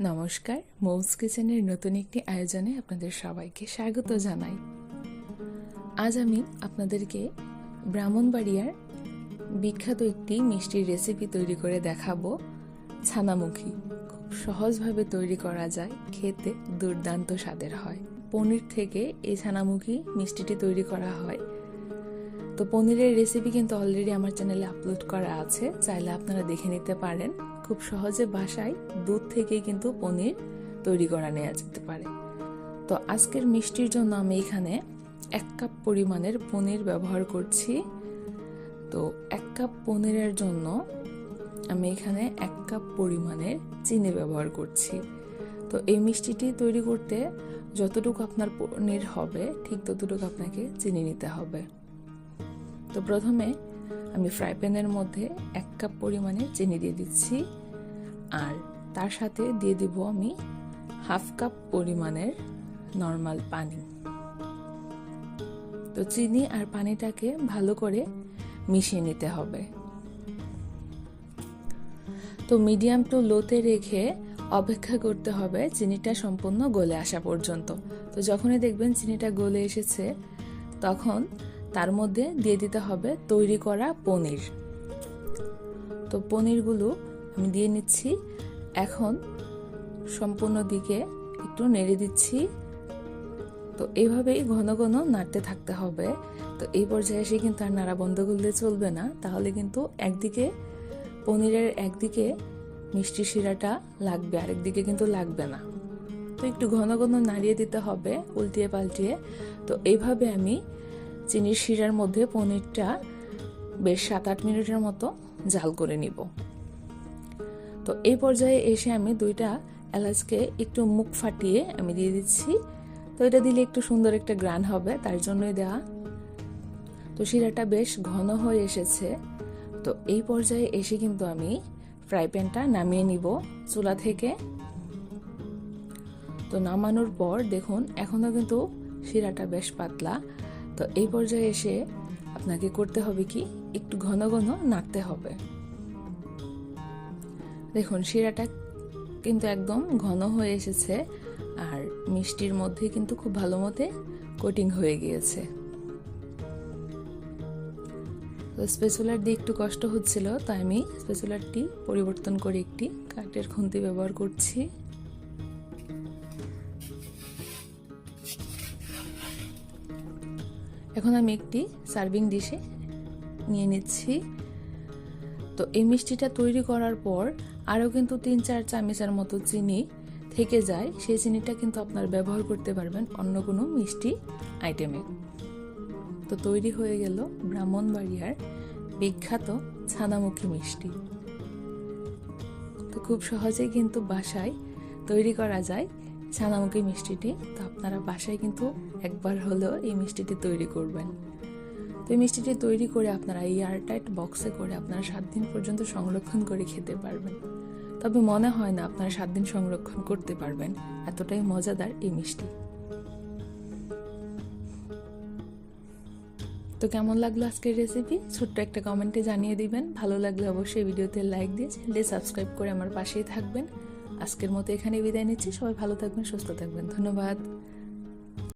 নমস্কার মৌস কিচেনের নতুন একটি আয়োজনে আপনাদের সবাইকে স্বাগত জানাই। আজ আমি আপনাদেরকে ব্রাহ্মণবাড়িয়ার বিখ্যাত একটি মিষ্টির রেসিপি তৈরি করে দেখাবো। ছানামুখী, খুব সহজভাবে তৈরি করা যায়, খেতে দুর্দান্ত স্বাদের হয়। পনির থেকে এই ছানামুখী মিষ্টিটি তৈরি করা হয়। তো পনিরের রেসিপি কিন্তু অলরেডি আমার চ্যানেলে আপলোড করা আছে, চাইলে আপনারা দেখে নিতে পারেন। খুব সহজে বাসায় দুধ থেকেই কিন্তু পনির তৈরি করা নেওয়া যেতে পারে। তো আজকের মিষ্টির জন্য আমি এখানে এক কাপ পরিমাণের পনির ব্যবহার করছি। তো এক কাপ পনিরের জন্য আমি এখানে এক কাপ পরিমাণের চিনি ব্যবহার করছি। তো এই মিষ্টিটি তৈরি করতে যতটুকু আপনার পনির হবে, ঠিক ততটুকু আপনাকে চিনি নিতে হবে। তো প্রথমে আমি ফ্রাই প্যানের মধ্যে এক কাপ পরিমাণে চিনি দিয়ে দিচ্ছি। আর তার সাথে দিয়ে দিব আমি হাফ কাপ পরিমাণের নর্মাল পানি। তো চিনি আর পানিটাকে ভালো করে মিশিয়ে নিতে হবে। তো মিডিয়াম টু লোতে রেখে অপেক্ষা করতে হবে চিনিটা সম্পূর্ণ গলে আসা পর্যন্ত। তো যখনই দেখবেন চিনিটা গলে এসেছে, তখন তার মধ্যে দিয়ে দিতে হবে তৈরি করা পনির। তো পনিরগুলো আমি দিয়ে নিচ্ছি। এখন সম্পূর্ণ দিকে একটু নেড়ে দিচ্ছি। তো এইভাবেই ঘন ঘন নাড়তে থাকতে হবে। তো এই পর্যায়ে এসে কিন্তু আর নাড়া বন্ধ করলে চলবে না। তাহলে কিন্তু একদিকে পনিরের একদিকে মিষ্টি শিরাটা লাগবে, আরেকদিকে কিন্তু লাগবে না। তো একটু ঘন ঘন নাড়িয়ে দিতে হবে উল্টিয়ে পাল্টিয়ে। তো এইভাবে আমি চিনির শিরার মধ্যে পনিরটা বেশ সাত আট মিনিটের মতো জাল করে নিব। তো এই পর্যায়ে এসে আমি দুইটা এলাচকে একটু মুখ ফাটিয়ে আমি দিয়ে দিচ্ছি। তো এটা দিলে একটু সুন্দর একটা গ্রান হবে, তার জন্যই দেওয়া তো শিরাটা বেশ ঘন হয়ে এসেছে। তো এই পর্যায়ে এসে কিন্তু আমি ফ্রাই প্যানটা নামিয়ে নিব চুলা থেকে। তো নামানোর পর দেখুন এখনও কিন্তু শিরাটা বেশ পাতলা। তো এই পর্যায়ে এসে আপনাকে করতে হবে কি? একটু ঘন ঘন নাড়তে হবে। দেখুন, শিরাটা কিন্তু একদম ঘন হয়ে এসেছে আর মিষ্টির মধ্যে কিন্তু খুব ভালো মতে কোটিং হয়ে গিয়েছে। তো স্পেসুলার দিয়ে একটু কষ্ট হচ্ছিল, তাই আমি স্পেসুলারটি পরিবর্তন করে একটি কাঠের খুন্তি ব্যবহার করছি। এখন আমি একটি সার্ভিং ডিশে নিয়ে নিচ্ছি। তো এই মিষ্টিটা তৈরি করার পর আরও কিন্তু তিন চার চামচের মতো চিনি থেকে যায়। সেই চিনিটা কিন্তু আপনার ব্যবহার করতে পারবেন অন্য কোনো মিষ্টি আইটেমে। তো তৈরি হয়ে গেল ব্রাহ্মণবাড়িয়ার বিখ্যাত ছানামুখী মিষ্টি। তো খুব সহজেই কিন্তু বাসায় তৈরি করা যায়। ছানামুখী মিষ্টিটি, তো আপনারা বাসায় কিন্তু একবার হলেও এই মিষ্টিটি তৈরি করবেন। তো এই মিষ্টিটি তৈরি করে আপনারা এই এয়ারটাইট বক্সে করে আপনারা সাত দিন পর্যন্ত সংরক্ষণ করে খেতে পারবেন। তবে মনে হয় না আপনারা সাত দিন সংরক্ষণ করতে পারবেন। এতটাই মজাদার এই মিষ্টি। তো কেমন লাগল আজকের রেসিপি ছোট্ট একটা কমেন্টে জানিয়ে দিবেন। ভালো লাগলে অবশ্যই ভিডিওতে লাইক দিয়ে চ্যানেলে সাবস্ক্রাইব করে আমার পাশেই থাকবেন। আজকের মতো এখানে বিদায় নিচ্ছি। সবাই ভালো থাকবেন সুস্থ থাকবেন। ধন্যবাদ।